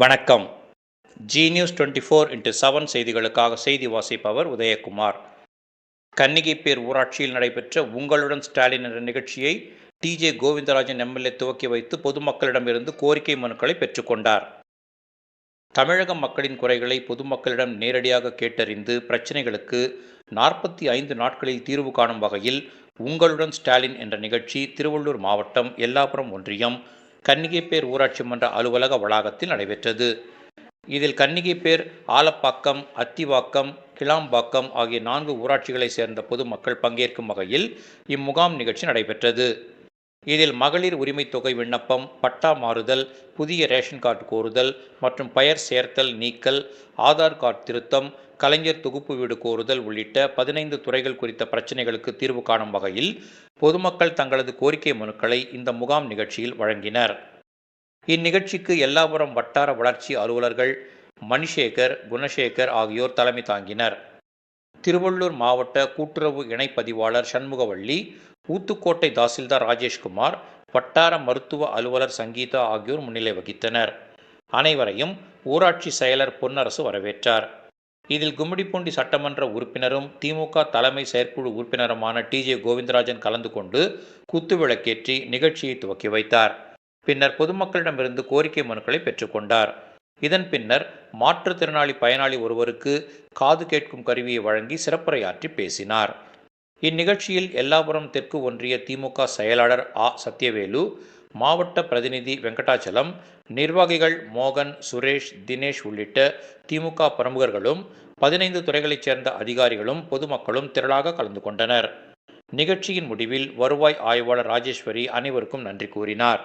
வணக்கம். Zee news twenty four into seven செய்திகளுக்காக செய்தி வாசிப்பவர் உதயகுமார். கன்னிகைப்பேர் ஊராட்சியில் நடைபெற்ற உங்களுடன் ஸ்டாலின் என்ற நிகழ்ச்சியை டிஜே கோவிந்தராஜன் எம்எல்ஏ துவக்கி வைத்து பொதுமக்களிடமிருந்து கோரிக்கை மனுக்களை பெற்றுக்கொண்டார் தமிழக மக்களின் குறைகளை பொதுமக்களிடம் நேரடியாக கேட்டறிந்து பிரச்சினைகளுக்கு நாற்பத்தி ஐந்து நாட்களில் தீர்வு காணும் வகையில் உங்களுடன் ஸ்டாலின் என்ற நிகழ்ச்சி திருவள்ளூர் மாவட்டம் எல்லாபுரம் ஒன்றியம் கன்னிகைப்பேர் ஊராட்சி மன்ற அலுவலக வளாகத்தில் நடைபெற்றது. இதில் கன்னிகைப்பேர் ஆலப்பாக்கம் அத்திவாக்கம் கிளாம்பாக்கம் ஆகிய நான்கு ஊராட்சிகளைச் சேர்ந்த பொதுமக்கள் பங்கேற்கும் வகையில் இம்முகாம் நிகழ்ச்சி நடைபெற்றது. இதில் மகளிர் உரிமை தொகை விண்ணப்பம் பட்டா மாறுதல் புதிய ரேஷன் கார்டு கோருதல் மற்றும் பெயர் சேர்த்தல் நீக்கல் ஆதார் கார்டு திருத்தம் கலைஞர் தொகுப்பு வீடு கோருதல் உள்ளிட்ட பதினைந்து துறைகள் குறித்த பிரச்சினைகளுக்கு தீர்வு காணும் வகையில் பொதுமக்கள் தங்களது கோரிக்கை மனுக்களை இந்த முகாம் நிகழ்ச்சியில் வழங்கினர். இந்நிகழ்ச்சிக்கு எல்லாபுரம் வட்டார வளர்ச்சி அலுவலர்கள் மணிசேகர் குணசேகர் ஆகியோர் தலைமை தாங்கினர். திருவள்ளூர் மாவட்ட கூட்டுறவு இணைப்பதிவாளர் சண்முகவள்ளி ஊத்துக்கோட்டை தாசில்தார் ராஜேஷ்குமார் வட்டார மருத்துவ அலுவலர் சங்கீதா ஆகியோர் முன்னிலை வகித்தனர். அனைவரையும் ஊராட்சி செயலர் பொன்னரசு வரவேற்றார். இதில் கும்மிடிப்பூண்டி சட்டமன்ற உறுப்பினரும் திமுக தலைமை செயற்குழு உறுப்பினருமான டிஜே கோவிந்தராஜன் கலந்து கொண்டு குத்துவிளக்கேற்றி நிகழ்ச்சியை துவக்கி வைத்தார். பின்னர் பொதுமக்களிடமிருந்து கோரிக்கை மனுக்களை பெற்றுக்கொண்டார் இதன் பின்னர் மாற்றுத்திறனாளி பயனாளி ஒருவருக்கு காது கேட்கும் கருவியை வழங்கி சிறப்புரையாற்றி பேசினார். இந்நிகழ்ச்சியில் எல்லாபுரம் தெற்கு ஒன்றிய திமுக செயலாளர் ஆ. சத்யவேலு மாவட்ட பிரதிநிதி வெங்கடாச்சலம் நிர்வாகிகள் மோகன் சுரேஷ் தினேஷ் உள்ளிட்ட திமுக பிரமுகர்களும் பதினைந்து துறைகளைச் சேர்ந்த அதிகாரிகளும் பொதுமக்களும் திரளாக கலந்து கொண்டனர். நிகழ்ச்சியின் முடிவில் வருவாய் ஆய்வாளர் ராஜேஸ்வரி அனைவருக்கும் நன்றி கூறினார்.